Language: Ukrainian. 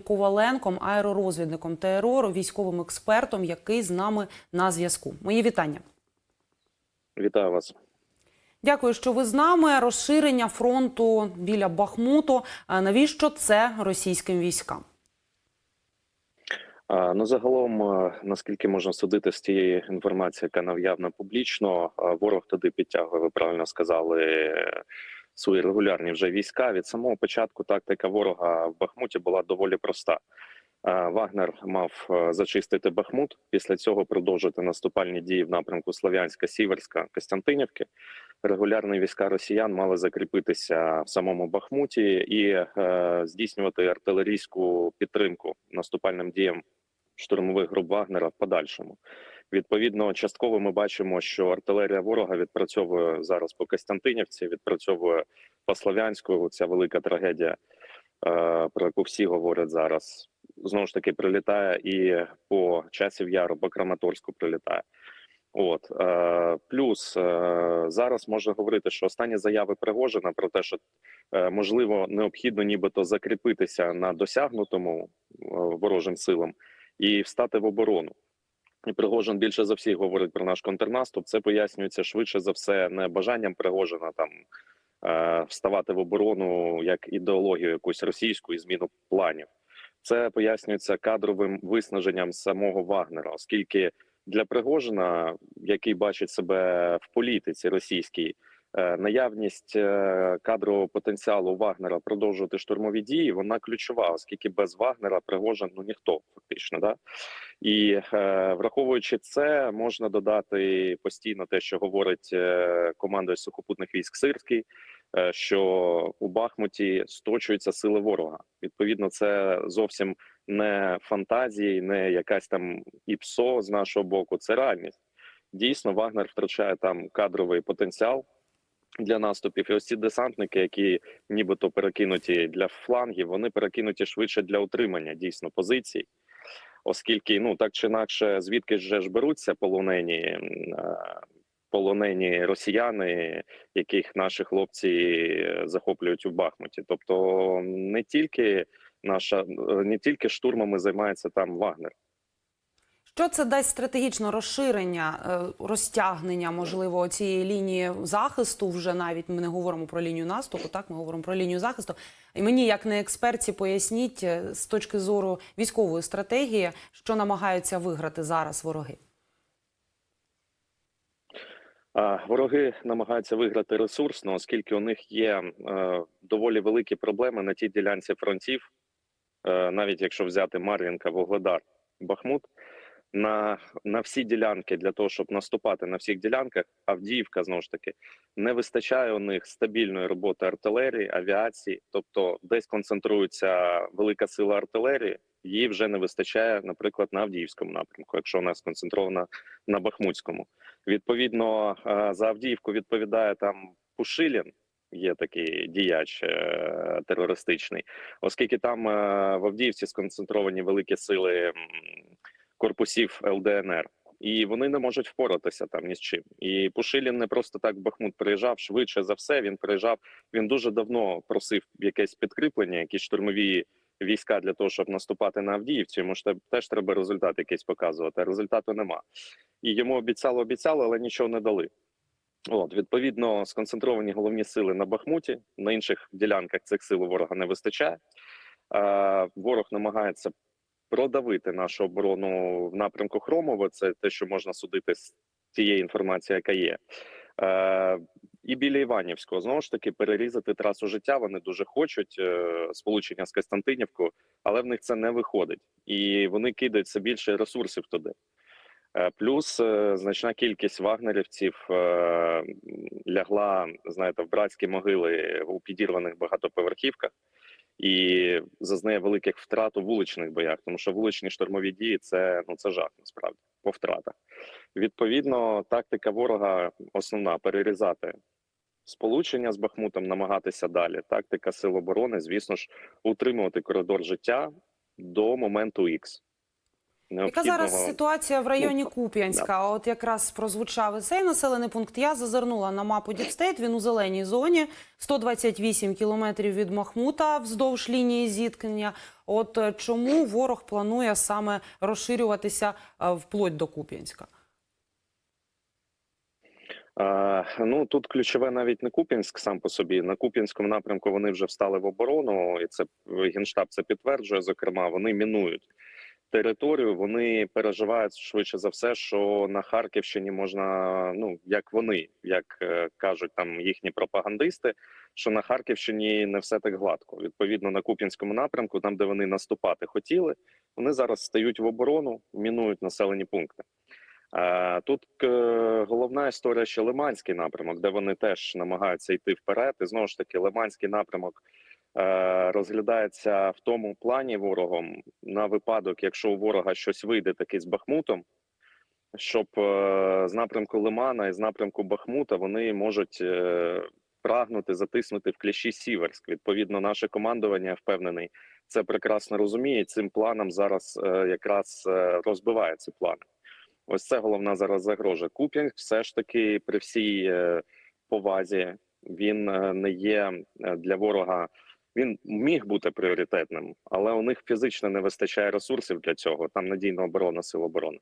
Коваленком, аеророзвідником ТРО, військовим експертом, який з нами на зв'язку. Мої вітання. Вітаю вас. Дякую, що ви з нами. Розширення фронту біля Бахмуту. А Навіщо це російським військам? Ну, загалом, наскільки можна судити з тієї інформації, яка нав'явна публічно, ворог туди підтягує, ви правильно сказали, свої регулярні вже війська. Від самого початку тактика ворога в Бахмуті була доволі проста. Е, Вагнер мав е, зачистити Бахмут, після цього продовжити наступальні дії в напрямку Слов'янська, Сіверська, Костянтинівки. Регулярні війська росіян мали закріпитися в самому Бахмуті і е, здійснювати артилерійську підтримку наступальним діям штурмових груп Вагнера в подальшому. Відповідно, частково ми бачимо, що артилерія ворога відпрацьовує зараз по Костянтинівці, відпрацьовує по Слов'янську. Ця велика трагедія, е, про яку всі говорять зараз. Знову ж таки, прилітає і по часів яру, по Краматорську прилітає. От е, плюс е, зараз можна говорити, що останні заяви Пригожина про те, що можливо необхідно, нібито закріпитися на досягнутому ворожим силам і встати в оборону. І Пригожин більше за всіх говорить про наш контрнаступ. Це пояснюється швидше за все не бажанням Пригожина там е, вставати в оборону як ідеологію якусь російську і зміну планів. Це пояснюється кадровим виснаженням самого Вагнера, оскільки для Пригожина, який бачить себе в політиці російській, наявність е, кадрового потенціалу Вагнера продовжувати штурмові дії, вона ключова, оскільки без Вагнера Пригожин ну ніхто фактично. Да? І е, враховуючи це, можна додати постійно те, що говорить е, сухопутних військ Сирський, е, що у Бахмуті сточуються сили ворога. Відповідно, це зовсім не фантазії, не якась там іпсо з нашого боку. Це реальність. Дійсно, Вагнер втрачає там кадровий потенціал для наступів. І ось ці десантники, які нібито перекинуті для флангів, вони перекинуті швидше для утримання дійсно позицій. Оскільки ну так чи інакше, звідки ж ж беруться полонені е, полонені росіяни, яких наші хлопці е, захоплюють у Бахмуті. Тобто не тільки наша е, не тільки штурмами займається там Вагнер. Що це дасть стратегічне розширення, е, розтягнення, можливо, цієї лінії захисту? Вже навіть ми не говоримо про лінію наступу, так ми говоримо про лінію захисту. І мені, як не експерті, поясніть е, з точки зору військової стратегії, що намагаються виграти зараз вороги. Вороги намагаються виграти ресурсно, оскільки у них є е, доволі великі проблеми на тій ділянці фронтів, навіть якщо взяти Мар'їнка, Вугледар, Бахмут. На, на всі ділянки для того, щоб наступати на всіх ділянках, Авдіївка знову ж таки не вистачає у них стабільної роботи артилерії, авіації, тобто десь концентрується велика сила артилерії, її вже не вистачає, наприклад, на Авдіївському напрямку, якщо вона сконцентрована на Бахмутському. Відповідно, е, за Авдіївку відповідає там Пушилін. Є такий діяч е, терористичний, оскільки там е, в Авдіївці сконцентровані великі сили корпусів ЛДНР, і вони не можуть впоратися там ні з чим. І Пушилін не просто так Бахмут приїжджав швидше за все. Він приїжджав. Він дуже давно просив якесь підкріплення, якісь штурмові війська для того, щоб наступати на Авдіївці. Йому ж те- теж треба результат якийсь показувати. Результату нема. І йому обіцяли, обіцяли, але нічого не дали. От, відповідно, сконцентровані головні сили на Бахмуті. На інших ділянках цих сил ворога не вистачає. Ворог намагається продавити нашу оборону в напрямку Хромова. Це те, що можна судити з тієї інформації, яка є. Е, і біля Іванівського знову ж таки перерізати трасу життя. Вони дуже хочуть е, сполучення з Костянтинівкою, але в них це не виходить, і вони кидають все більше ресурсів туди. Е, Плюс е, значна кількість вагнерівців е, лягла, знаєте, в братські могили у підірваних багатоповерхівках і зазнає великих втрат у вуличних боях, тому що вуличні штурмові дії це ну це жах насправді по втратах. Відповідно, тактика ворога основна перерізати сполучення з Бахмутом, намагатися далі. Тактика сил оборони, звісно ж, утримувати коридор життя до моменту Х. Яка зараз ситуація в районі Ну, Куп'янська? От якраз прозвучав і цей населений пункт. Я зазирнула на мапу Діпстейт. Він у зеленій зоні, 128 кілометрів від Махмута вздовж лінії зіткнення. От е, чому ворог планує саме розширюватися е, вплоть до Куп'янська? Ну тут ключове навіть не Куп'янськ сам по собі. На Куп'янському напрямку вони вже встали в оборону, і це генштаб це підтверджує. Зокрема, вони мінують територію. Вони переживають швидше за все, що на Харківщині можна, ну як вони, як е, кажуть там їхні пропагандисти, що на Харківщині не все так гладко. Відповідно, на Куп'янському напрямку, там де вони наступати хотіли, вони зараз стають в оборону, мінують населені пункти. Тут е, головна історія ще Лиманський напрямок, де вони теж намагаються йти вперед. І знову ж таки, Лиманський напрямок розглядається в тому плані ворогом на випадок, якщо у ворога щось вийде таки з Бахмутом, щоб е, з напрямку Лимана і з напрямку Бахмута вони можуть е, прагнути затиснути в кліщі Сіверськ. Відповідно, наше командування впевнений, це прекрасно розуміє. Цим планом зараз е, якраз е, розбиває ці плани. Ось це головна зараз загрожа. Куп'янськ все ж таки при всій е, повазі він е, не є е, для ворога. Він міг бути пріоритетним, але у них фізично не вистачає ресурсів для цього. Там надійна оборона сил оборони.